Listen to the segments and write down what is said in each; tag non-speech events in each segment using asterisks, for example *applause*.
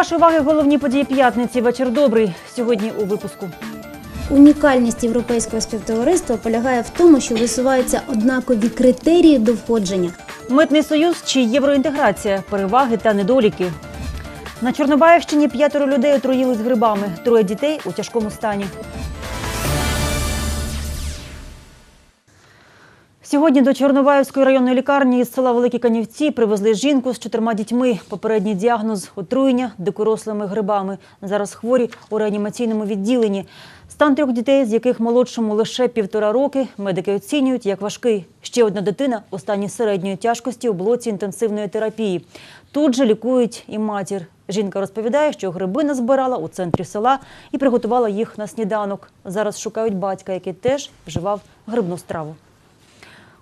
Вашої уваги головні події п'ятниці. Вечір добрий. Сьогодні у випуску. Унікальність європейського співтовариства полягає в тому, що висуваються однакові критерії до входження. Митний союз чи євроінтеграція, переваги та недоліки. На Чорнобаївщині п'ятеро людей отруїлись грибами, троє дітей у тяжкому стані. Сьогодні до Чорнобаївської районної лікарні із села Великі Канівці привезли жінку з чотирма дітьми. Попередній діагноз – отруєння дикорослими грибами. Зараз хворі у реанімаційному відділенні. Стан трьох дітей, з яких молодшому лише півтора роки, медики оцінюють як важкий. Ще одна дитина у стані середньої тяжкості у блоці інтенсивної терапії. Тут же лікують і матір. Жінка розповідає, що гриби назбирала у центрі села і приготувала їх на сніданок. Зараз шукають батька, який теж вживав грибну страву.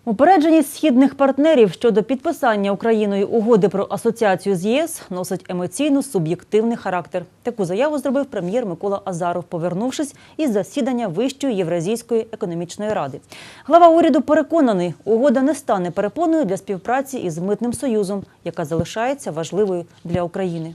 Упередженість східних партнерів щодо підписання Україною угоди про асоціацію з ЄС носить емоційно-суб'єктивний характер. Таку заяву зробив прем'єр Микола Азаров, повернувшись із засідання Вищої Євразійської економічної ради. Глава уряду переконаний, угода не стане перепоною для співпраці із митним союзом, яка залишається важливою для України.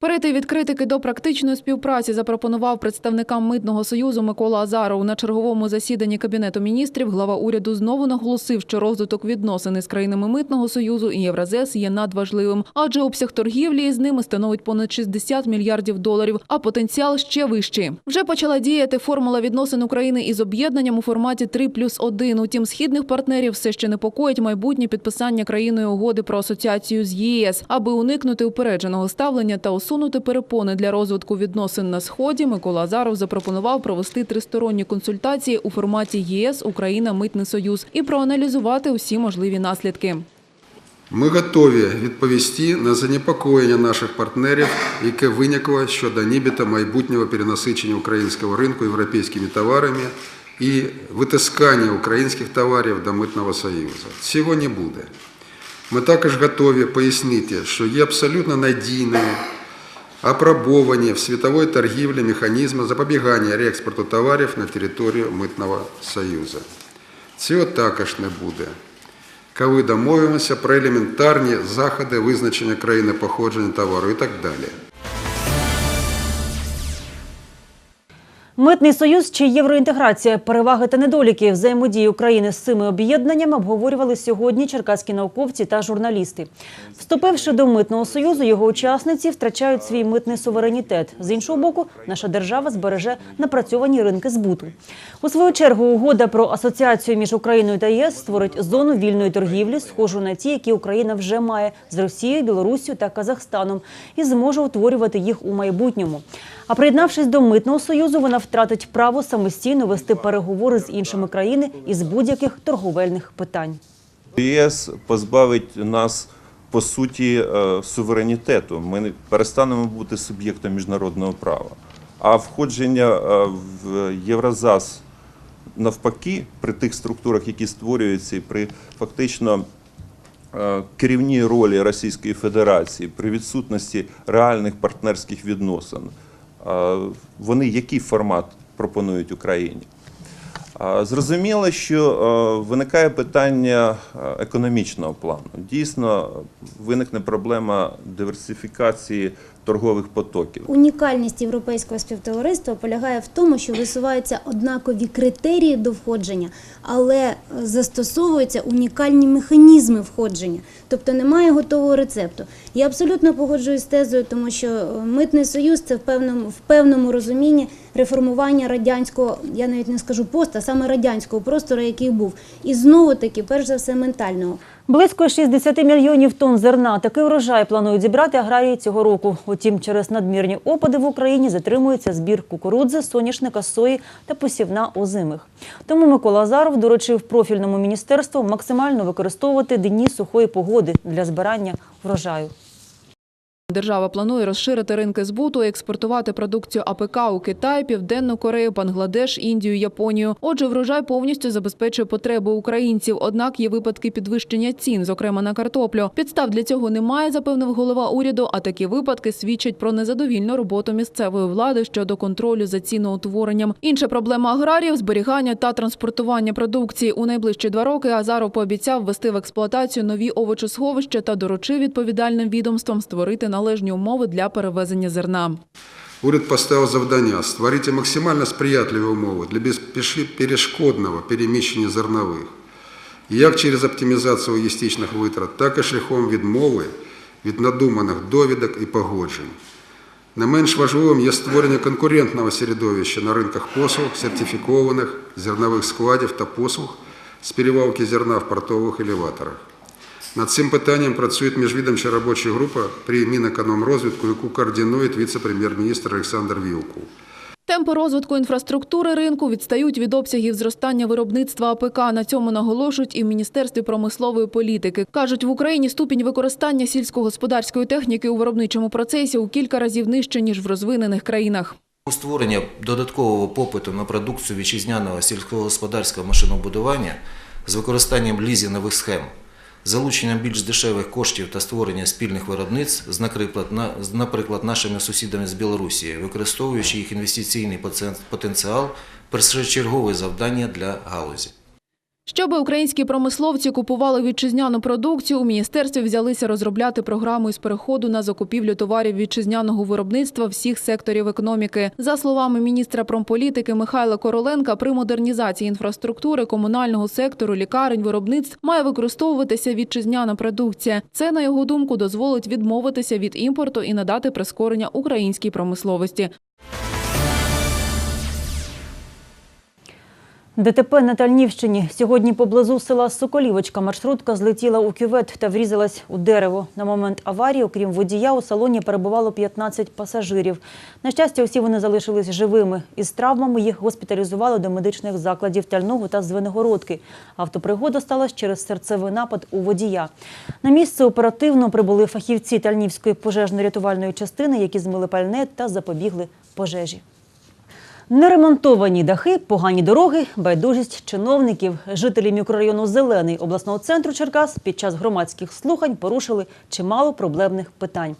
Перейти від критики до практичної співпраці запропонував представникам митного союзу Микола Азаров. На черговому засіданні кабінету міністрів глава уряду знову наголосив, що розвиток відносин із країнами митного союзу і Євразес є надважливим, адже обсяг торгівлі із ними становить понад 60 мільярдів доларів, а потенціал ще вищий. Вже почала діяти формула відносин України із об'єднанням у форматі 3 плюс 1. Утім, східних партнерів все ще непокоїть майбутнє підписання країною угоди про асоціацію з ЄС, аби уникнути упередженого ставлення та усунути перепони для розвитку відносин на сході. Микола Азаров запропонував провести тристоронні консультації у форматі ЄС Україна Митний Союз і проаналізувати усі можливі наслідки. Ми готові відповісти на занепокоєння наших партнерів, яке виникло щодо нібито майбутнього перенасичення українського ринку європейськими товарами і витискання українських товарів до митного союзу. Цього не буде. Ми також готові пояснити, що є абсолютно надійними, опробовані в световой торгівлі механизма запобігання реекспорту товарів на територію митного союзу. Цього також не буде коли домовимося про елементарні заходи визначення країни походження товару і так далі. Митний союз чи євроінтеграція, переваги та недоліки взаємодії України з цими об'єднаннями обговорювали сьогодні черкаські науковці та журналісти. Вступивши до митного союзу, його учасниці втрачають свій митний суверенітет. З іншого боку, наша держава збереже напрацьовані ринки збуту. У свою чергу угода про асоціацію між Україною та ЄС створить зону вільної торгівлі, схожу на ті, які Україна вже має з Росією, Білоруссю та Казахстаном, і зможе утворювати їх у майбутньому. А приєднавшись до митного союзу, вона втратить право самостійно вести переговори з іншими країнами із будь-яких торговельних питань. ЄС позбавить нас по суті е, суверенітету. Ми не- перестанемо бути суб'єктом міжнародного права. А входження е, в Євразас навпаки, при тих структурах, які створюються, і при фактично е, керівній ролі Російської Федерації, при відсутності реальних партнерських відносин, вони який формат пропонують Україні? Зрозуміло, що виникає питання економічного плану. Дійсно, виникне проблема диверсифікації торгових потоків. Унікальність європейського співтовариства полягає в тому, що висуваються однакові критерії до входження, але е, застосовуються унікальні механізми входження. Тобто немає готового рецепту. Я абсолютно погоджуюсь з тезою, тому що е, митний союз це в певному в певному розумінні реформування радянського, я навіть не скажу пост, а саме радянського простору, який був, і знову таки, перш за все, ментального. Близько 60 мільйонів тонн зерна. Такий врожай планують зібрати аграрії цього року. Утім, через надмірні опади в Україні затримується збір кукурудзи, соняшника, сої та посівна озимих. Тому Микола Азаров доручив профільному міністерству максимально використовувати дні сухої погоди для збирання врожаю. Держава планує розширити ринки збуту експортувати продукцію АПК у Китай, Південну Корею, Бангладеш, Індію, Японію. Отже, врожай повністю забезпечує потреби українців. Однак є випадки підвищення цін, зокрема на картоплю. Підстав для цього немає, запевнив голова уряду. А такі випадки свідчать про незадовільну роботу місцевої влади щодо контролю за ціноутворенням. Інша проблема аграріїв зберігання та транспортування продукції. У найближчі два роки Азаров пообіцяв ввести в експлуатацію нові овочесховища та доручив відповідальним відомствам створити на належні умови для перевезення зерна. Уряд поставив завдання створити максимально сприятливі умови для безперешкодного переміщення зернових. Як через оптимізацію логістичних витрат, так і шляхом відмови від надуманих довідок і погоджень. Не менш важливим є створення конкурентного середовища на ринках послуг, сертифікованих зернових складів та послуг з перевалки зерна в портових елеваторах. Над цим питанням працює міжвідомча робоча група при Мінекономрозвитку, яку координує віце-прем'єр-міністр Олександр Вілкул. Темпи розвитку інфраструктури ринку відстають від обсягів зростання виробництва АПК. На цьому наголошують і в Міністерстві промислової політики. Кажуть, в Україні ступінь використання сільськогосподарської техніки у виробничому процесі у кілька разів нижче, ніж в розвинених країнах. Створення додаткового попиту на продукцію вітчизняного сільськогосподарського машинобудування з використанням лізінгових схем, залученням більш дешевих коштів та створення спільних виробництв, наприклад, нашими сусідами з Білорусі, використовуючи їх інвестиційний потенціал, першочергове завдання для галузі. Щоби українські промисловці купували вітчизняну продукцію, у міністерстві взялися розробляти програму із переходу на закупівлю товарів вітчизняного виробництва всіх секторів економіки. За словами міністра промполітики Михайла Короленка, при модернізації інфраструктури комунального сектору, лікарень, виробництв має використовуватися вітчизняна продукція. Це, на його думку, дозволить відмовитися від імпорту і надати прискорення українській промисловості. ДТП на Тальнівщині. Сьогодні поблизу села Соколівочка маршрутка злетіла у кювет та врізалась у дерево. На момент аварії, окрім водія, у салоні перебувало 15 пасажирів. На щастя, усі вони залишились живими. Із травмами їх госпіталізували до медичних закладів Тального та Звенигородки. Автопригода сталася через серцевий напад у водія. На місце оперативно прибули фахівці Тальнівської пожежно-рятувальної частини, які змили пальне та запобігли пожежі. Неремонтовані дахи, погані дороги, байдужість чиновників. Жителі мікрорайону Зелений обласного центру Черкас під час громадських слухань порушили чимало проблемних питань.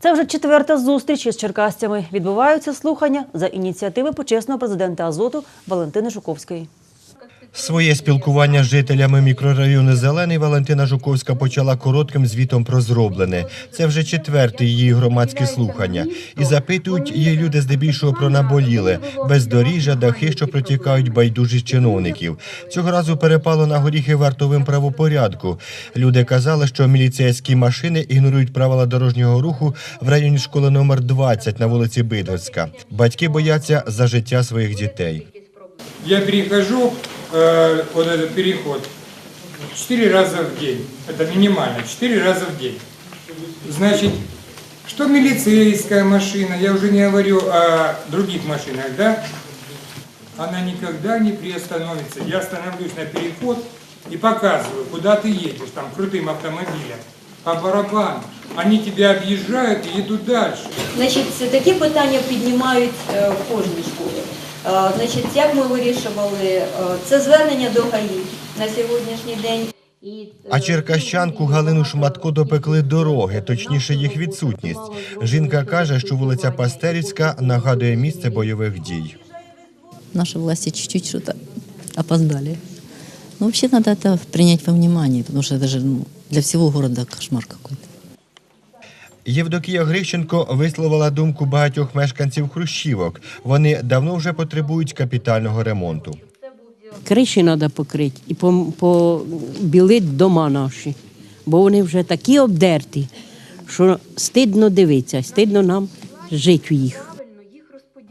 Це вже четверта зустріч із черкасцями. Відбуваються слухання за ініціативи почесного президента Азоту Валентини Жуковської. Своє спілкування з жителями мікрорайону Зелений Валентина Жуковська почала коротким звітом про зроблене. Це вже четверте її громадське слухання. І запитують її люди здебільшого про наболіле бездоріжжя, дахи, що протікають байдужість чиновників. Цього разу перепало на горіхи вартовим правопорядку. Люди казали, що міліцейські машини ігнорують правила дорожнього руху в районі школи номер 20 на вулиці Бидгоцька. Батьки бояться за життя своїх дітей. Я перехожу э, вот этот переход четыре раза в день. Это минимально, четыре раза в день. Значит, что милицейская машина, я уже не говорю о других машинах, да? Она никогда не приостановится. Я становлюсь на переход и показываю, куда ты едешь, там, крутым автомобилем. По барабану. Они тебя объезжают и идут дальше. Значить, це такі питання піднімають е, в кожній школі. Е, Значить, як ми вирішували, е, це звернення до ГАІ на сьогоднішній день. Е, А черкащанку Галину Шматко допекли дороги, точніше їх відсутність. Жінка каже, що вулиця Пастерівська нагадує місце бойових дій. наши власти чуть-чуть что-то опоздали. Но вообще надо это принять во внимание, потому что это же ну, для всего города кошмар какой-то. Євдокія Грищенко висловила думку багатьох мешканців Хрущівок. Вони давно вже потребують капітального ремонту. Криші треба покрити і по- побілити дома наші, бо вони вже такі обдерті, що стидно дивитися, стидно нам жити в їх.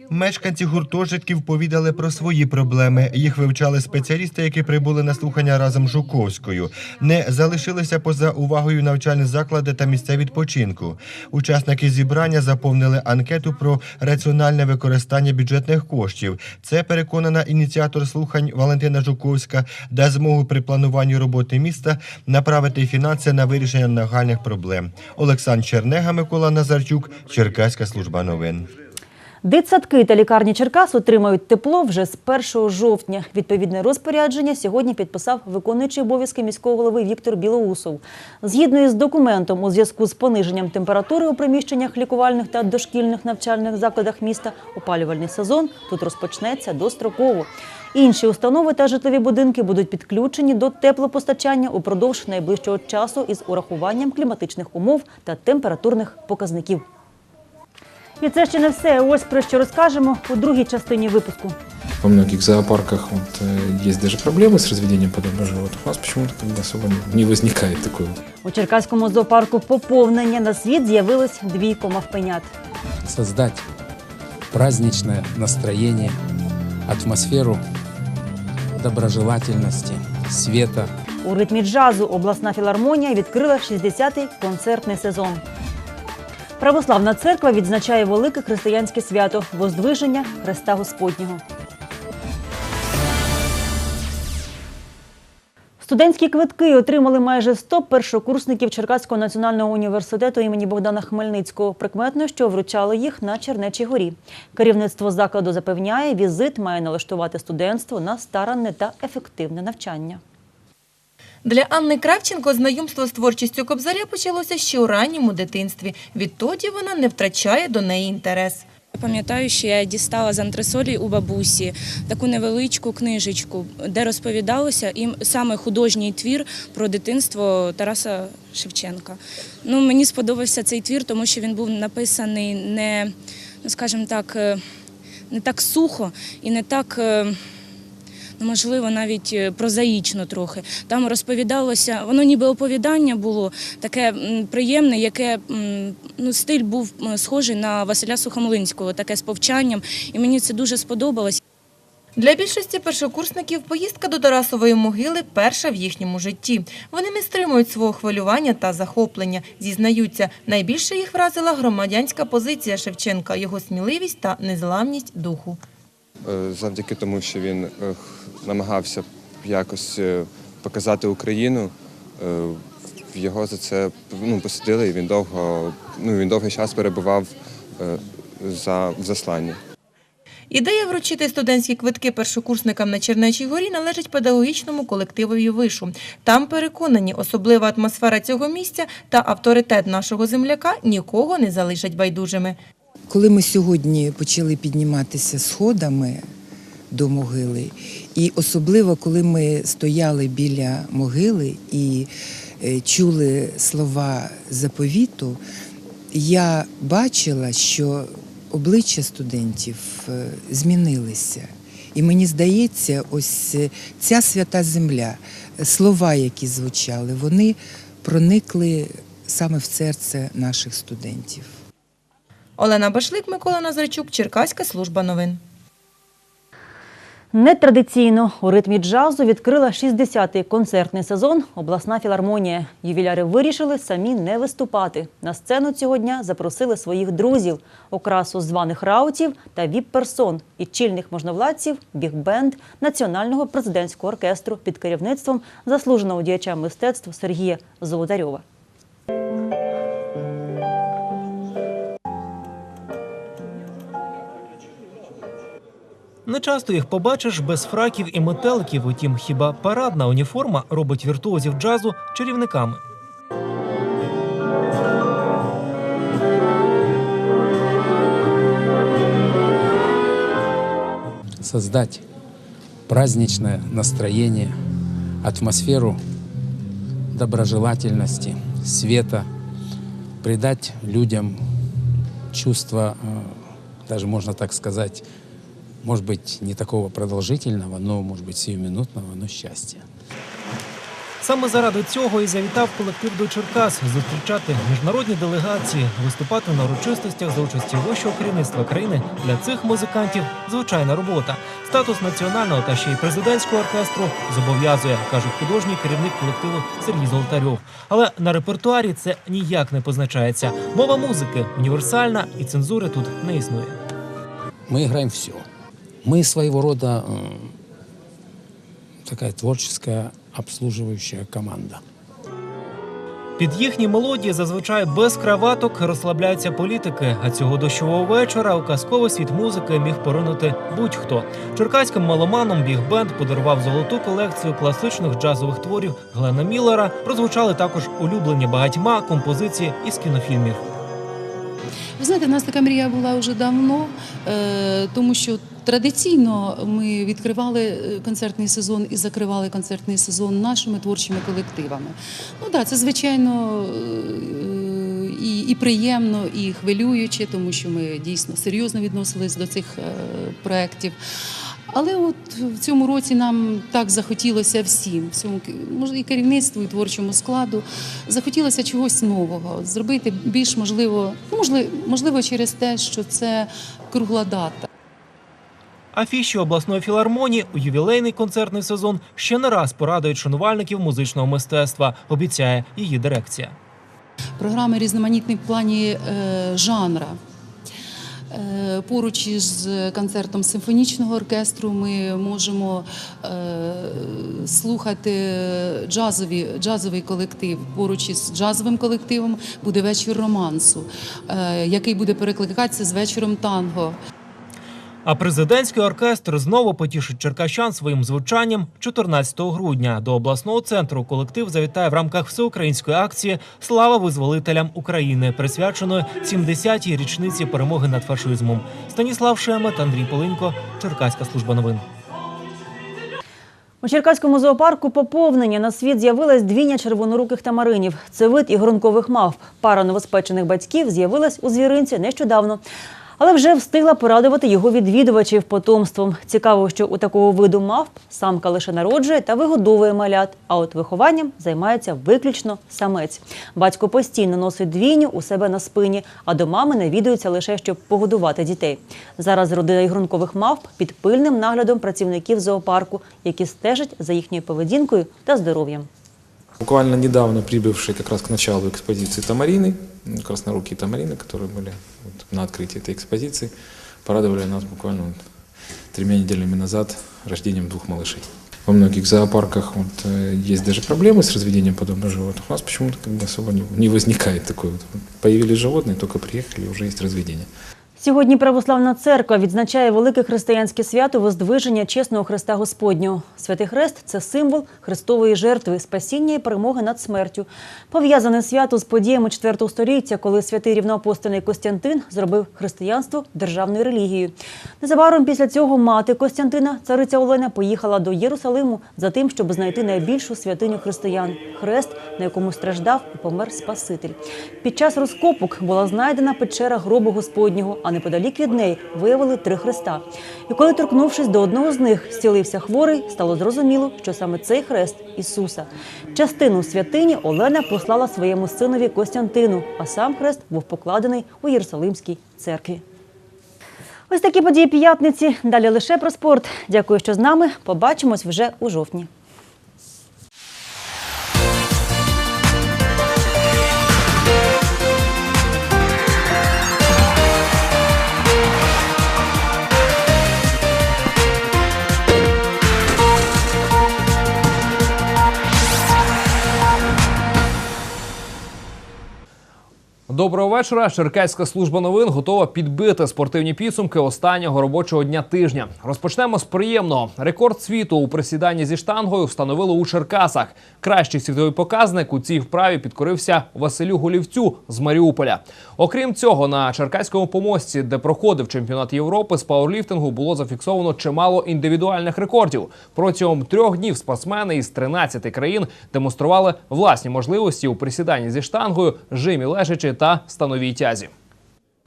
Мешканці гуртожитків повідали про свої проблеми. Їх вивчали спеціалісти, які прибули на слухання разом з Жуковською. Не залишилися поза увагою навчальні заклади та місця відпочинку. Учасники зібрання заповнили анкету про раціональне використання бюджетних коштів. Це переконана ініціатор слухань Валентина Жуковська, дасть змогу при плануванні роботи міста направити фінанси на вирішення нагальних проблем. Олександр Чернега, Микола Назарчук, Черкаська служба новин. Дитсадки та лікарні Черкас отримають тепло вже з 1 жовтня. Відповідне розпорядження сьогодні підписав виконуючий обов'язки міського голови Віктор Білоусов. Згідно із документом, у зв'язку з пониженням температури у приміщеннях лікувальних та дошкільних навчальних закладах міста опалювальний сезон тут розпочнеться достроково. Інші установи та житлові будинки будуть підключені до теплопостачання упродовж найближчого часу із урахуванням кліматичних умов та температурних показників. І це ще не все. Ось про що розкажемо у другій частині випуску. Во многих зоопарках вот, э, есть даже проблемы с разведением подобных животных. У нас почему-то как бы особо не- не возникает такой вот. У Черкаському зоопарку поповнення на світ з'явилось двійко мавпенят. создать праздничное настроение, атмосферу доброжелательности, света, У ритмі джазу обласна філармонія відкрила 60-й концертний сезон. Православна церква відзначає велике християнське свято Воздвиження Христа Господнього. Студентські квитки отримали майже 100 першокурсників Черкаського національного університету імені Богдана Хмельницького. Прикметно, що вручали їх на Чернечій горі. Керівництво закладу запевняє, візит має налаштувати студентство на старанне та ефективне навчання. Для Анни Кравченко знайомство з творчістю Кобзаря почалося ще у ранньому дитинстві. Відтоді вона не втрачає до неї інтерес. Пам'ятаю, що я дістала з антресолі у бабусі таку невеличку книжечку, де розповідалося і саме художній твір про дитинство Тараса Шевченка. Ну, мені сподобався цей твір, тому що він був написаний не, ну скажімо так, е, не так сухо і не так. Ну, можливо, навіть е, прозаїчно трохи. Там розповідалося, воно ніби оповідання було таке приємне, яке ну, стиль був схожий на Василя Сухомлинського, таке з повчанням, і мені це дуже сподобалось. Для більшості першокурсників поїздка до Тарасової могили перша в їхньому житті. Вони не стримують свого хвилювання та захоплення. Зізнаються, найбільше їх вразила громадянська позиція Шевченка, його сміливість та незламність духу. Е, завдяки тому, що він е, намагався якось е, показати Україну. Його за це ну, посадили, і він довго ну, він довгий час перебував за в засланні. Ідея вручити студентські квитки першокурсникам на Чернечій горі належить педагогічному колективові вишу. Там переконані, особлива атмосфера цього місця та авторитет нашого земляка нікого не залишать байдужими. Коли ми сьогодні почали підніматися сходами до могили, і особливо коли ми стояли біля могили і е, чули слова заповіту, я бачила, що обличчя студентів е, змінилися. І мені здається, ось е, ця свята земля, слова, які звучали, вони проникли саме в серце наших студентів. Олена Башлик, Микола Назарчук, Черкаська служба новин. Нетрадиційно у ритмі джазу відкрила 60-й концертний сезон обласна філармонія. Ювіляри вирішили самі не виступати. На сцену цього дня запросили своїх друзів, окрасу званих раутів та віп-персон і чільних можновладців, біг-бенд Національного президентського оркестру під керівництвом заслуженого діяча мистецтв Сергія Золотарьова. Не часто їх побачиш без фраків і метеликів, утім, хіба парадна уніформа робить віртуозів джазу чарівниками. создать праздничное настроение, атмосферу доброжелательности, света, придать людям чувство, э, даже можно так сказать, может быть, не такого продолжительного, но, может быть, сиюминутного, но счастья. Саме заради цього і завітав колектив до Черкас зустрічати міжнародні делегації, виступати на урочистостях за участі вищого керівництва країни. Для цих музикантів звичайна робота. Статус національного та ще й президентського оркестру зобов'язує, каже художній керівник колективу Сергій Золотарьов. Але на репертуарі це ніяк не позначається. Мова музики універсальна і цензури тут не існує. Мы играем все. Мы своего рода э, такая творческая обслуживающая команда. Під їхні мелодії зазвичай без краваток розслабляються політики. А цього дощового вечора у казковий світ музики міг поринути будь-хто. Черкаським маломаном біг-бенд подарував золоту колекцію класичних джазових творів Глена Міллера. Прозвучали також улюблені багатьма композиції із кінофільмів. Ви знаєте, в нас така мрія була вже давно, е, тому що Традиційно ми відкривали е, концертний сезон і закривали концертний сезон нашими творчими колективами. Ну так, це звичайно е, і, і приємно, і хвилююче, тому що ми дійсно серйозно відносились до цих е, проєктів. Але от в цьому році нам так захотілося всім, всьому і керівництву, і творчому складу, захотілося чогось нового, зробити більш можливо, ну, можливо, можливо, через те, що це кругла дата. Афіші обласної філармонії у ювілейний концертний сезон ще не раз порадують шанувальників музичного мистецтва, обіцяє її дирекція. Програми різноманітні в плані е, жанра. Е, Поруч із концертом симфонічного оркестру ми можемо е, слухати джазові, джазовий колектив. Поруч із джазовим колективом буде вечір романсу, який буде перекликатися з вечором танго. А президентський оркестр знову потішить черкащан своїм звучанням 14 грудня. До обласного центру колектив завітає в рамках всеукраїнської акції Слава визволителям України, присвяченої 70-й річниці перемоги над фашизмом. Станіслав Шемет, Андрій Полинько, Черкаська служба новин. У Черкаському зоопарку поповнення на світ з'явилась двійня червоноруких тамаринів. Це вид ігрункових мавп. Пара новоспечених батьків з'явилась у звіринці нещодавно. Але вже встигла порадувати його відвідувачів потомством. Цікаво, що у такого виду мавп самка лише народжує та вигодовує малят, а от вихованням займається виключно самець. Батько постійно носить двійню у себе на спині, а до мами навідується лише щоб погодувати дітей. Зараз родина ігрункових мавп під пильним наглядом працівників зоопарку, які стежать за їхньою поведінкою та здоров'ям. Буквально недавно прибывшие как раз к началу экспозиции тамарины, м, краснорукие тамарины, которые были вот на открытии этой экспозиции, порадовали нас буквально вот тремя неделями назад рождением двух малышей. Во многих зоопарках вот, э, есть даже проблемы с разведением подобных животных. У нас почему-то как бы особо не, не возникает такой вот. Появились животные, только приехали, уже есть разведение. Сьогодні Православна церква відзначає велике християнське свято Воздвиження чесного Христа Господнього. Святий Хрест це символ Христової жертви, спасіння і перемоги над смертю. Пов'язане свято з подіями IV століття, коли святий рівноапостольний Костянтин зробив християнство державною релігією. Незабаром після цього мати Костянтина, цариця Олена, поїхала до Єрусалиму за тим, щоб знайти найбільшу святиню християн хрест, на якому страждав і помер Спаситель. Під час розкопок була знайдена печера гробу Господнього, а неподалік від неї виявили три хреста. І коли, торкнувшись до одного з них, зцілився хворий, стало зрозуміло, що саме цей хрест Ісуса. Частину святині Олена послала своєму синові Костянтину, а сам хрест був покладений у Єрусалимській церкві. Ось такі події п'ятниці. Далі лише про спорт. Дякую, що з нами. Побачимось вже у жовтні. Доброго вечора. Черкаська служба новин готова підбити спортивні підсумки останнього робочого дня тижня. Розпочнемо з приємного. Рекорд світу у присіданні зі штангою встановили у Черкасах. Кращий світовий показник у цій вправі підкорився Василю Голівцю з Маріуполя. Окрім цього, на Черкаському помості, де проходив чемпіонат Європи з пауерліфтингу, було зафіксовано чимало індивідуальних рекордів. Протягом трьох днів спортсмени із 13 країн демонстрували власні можливості у присіданні зі штангою, жимі лежачи та становій тязі.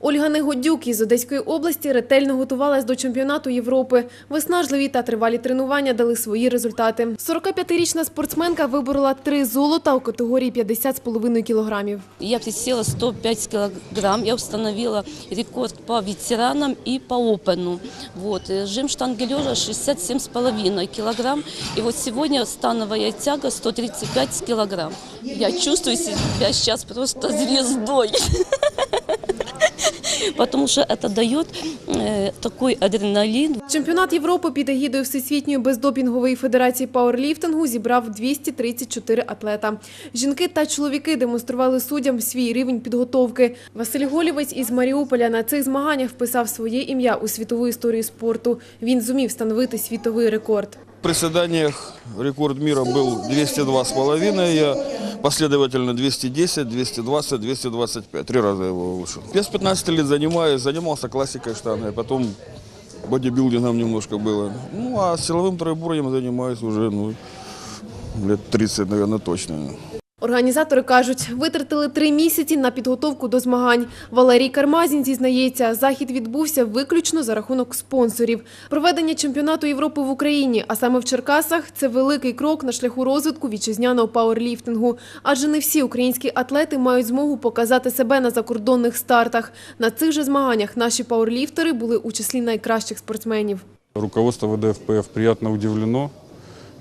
Ольга Негодюк із Одеської області ретельно готувалась до чемпіонату Європи. Виснажливі та тривалі тренування дали свої результати. 45-річна спортсменка виборола три золота у категорії 50,5 кілограмів. Я присела 105 килограмм, я установила рекорд по ветеранам и по опену. Вот. э, Жим штанги лежа 67,5 килограмм. И вот сегодня становая тяга 135 килограмм. Я чувствую себя сейчас просто звездой. *laughs* *laughs* Потому что это дает э, такой адреналин. Чемпіонат Європи під егідою Всесвітньої бездопінгової федерації пауерліфтингу зібрав 234 атлета. Жінки та чоловіки демонстрували суддям свій рівень підготовки. Василь Голівець із Маріуполя на цих змаганнях вписав своє ім'я у світову історію спорту. Він зумів встановити світовий рекорд В приседаниях рекорд мира был 202,5, я последовательно 210, 220, 225. Три раза его улучшил. Я с 15 лет занимаюсь, занимался классикой штанги, потом бодибилдингом немножко было. Ну, а силовым троеборьем занимаюсь уже, ну, лет 30, наверное, точно. Організатори кажуть, витратили три місяці на підготовку до змагань. Валерій Кармазін зізнається, захід відбувся виключно за рахунок спонсорів. Проведення чемпіонату Європи в Україні, а саме в Черкасах, це великий крок на шляху розвитку вітчизняного пауерліфтингу. Адже не всі українські атлети мають змогу показати себе на закордонних стартах. На цих же змаганнях наші пауерліфтери були у числі найкращих спортсменів. Руководство ВДФПФ приятно удивлено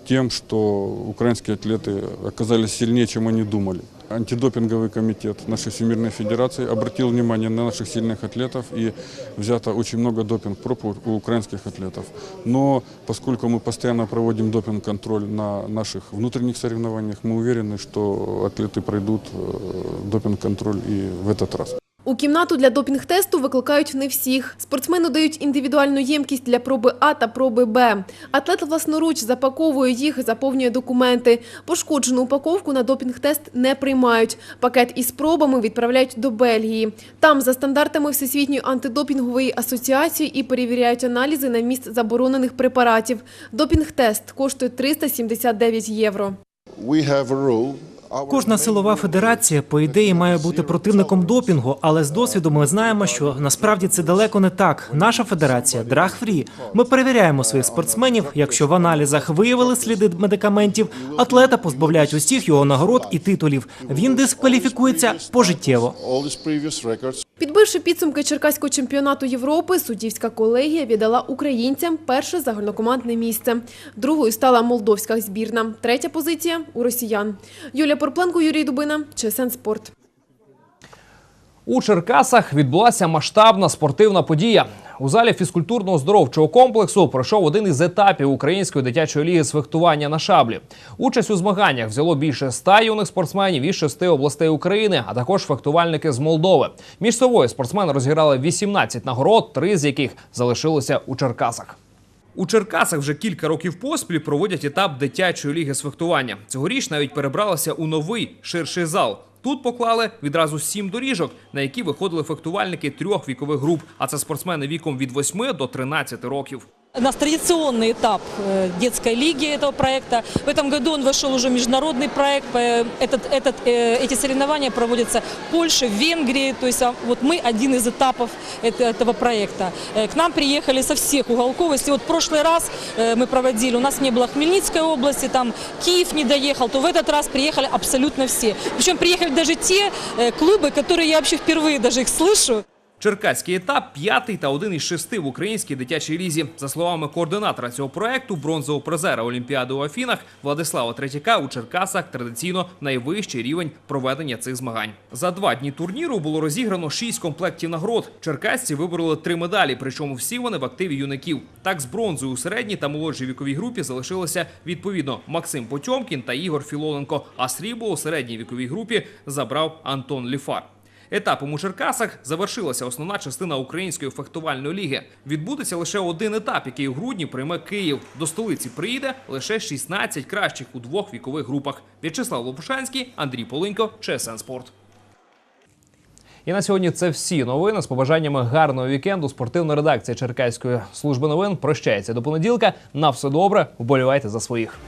тем, что украинские атлеты оказались сильнее, чем они думали. Антидопинговый комитет нашей Всемирной Федерации обратил внимание на наших сильных атлетов и взято очень много допинг-проб у у украинских атлетов. Но поскольку мы постоянно проводим допинг-контроль на наших внутренних соревнованиях, мы уверены, что атлеты пройдут э, допинг-контроль и в этот раз. У кімнату для допінг-тесту викликають не всіх. Спортсмену дають індивідуальну ємкість для проби А та проби Б. Атлет власноруч запаковує їх, заповнює документи. Пошкоджену упаковку на допінг-тест не приймають. Пакет із пробами відправляють до Бельгії. Там за стандартами Всесвітньої антидопінгової асоціації і перевіряють аналізи на вміст заборонених препаратів. Допінг-тест коштує 379 євро. Кожна силова федерація, по ідеї, має бути противником допінгу, але з досвіду ми знаємо, що насправді це далеко не так. Наша федерація драг-фрі. Ми перевіряємо своїх спортсменів. Якщо в аналізах виявили сліди медикаментів, атлета позбавляють усіх його нагород і титулів. Він дискваліфікується пожиттєво. Підбивши підсумки Черкаського чемпіонату Європи, суддівська колегія віддала українцям перше загальнокомандне місце. Другою стала молдовська збірна. Третя позиція у росіян. Юлія Порпленко, Юрій Дубина, ЧСН Спорт. У Черкасах відбулася масштабна спортивна подія. У залі фізкультурно-оздоровчого комплексу пройшов один із етапів Української дитячої ліги з фехтування на шаблі. Участь у змаганнях взяло більше ста юних спортсменів із шести областей України, а також фехтувальники з Молдови. Між собою спортсмени розіграли 18 нагород, три з яких залишилися у Черкасах. У Черкасах вже кілька років поспіль проводять етап дитячої ліги з фехтування. Цьогоріч навіть перебралися у новий ширший зал. Тут поклали відразу сім доріжок, на які виходили фехтувальники трьох вікових груп, а це спортсмени віком від 8 до 13 років. У нас традиционный этап э, детской лиги этого проекта. В этом году он вошел уже в международный проект. Э, Этот, этот, э, эти соревнования проводятся в Польше, в Венгрии. То есть а, вот мы один из этапов это- этого проекта. Э, К нам приехали со всех уголков. Если вот в прошлый раз э, мы проводили, у нас не было Хмельницкой области, там Киев не доехал, то в этот раз приехали абсолютно все. Причем приехали даже те э, клубы, которые я вообще впервые даже их слышу. Черкаський етап п'ятий та один із шести в українській дитячій лізі. За словами координатора цього проекту, бронзового призера Олімпіади у Афінах Владислава Третяка у Черкасах традиційно найвищий рівень проведення цих змагань. За два дні турніру було розіграно шість комплектів нагород. Черкасці вибороли три медалі, причому всі вони в активі юнаків. Так з бронзою у середній та молодшій віковій групі залишилися відповідно Максим Потьомкін та Ігор Філоненко. А срібло у середній віковій групі забрав Антон Ліфар. Етапом у Черкасах завершилася основна частина української фехтувальної ліги. Відбудеться лише один етап, який у грудні прийме Київ. До столиці приїде лише 16 кращих у двох вікових групах. В'ячеслав Лопушанський, Андрій Полинько, ЧСН Спорт. І на сьогодні це всі новини з побажаннями гарного вікенду. Спортивна редакція Черкаської служби новин прощається до понеділка. На все добре. Вболівайте за своїх.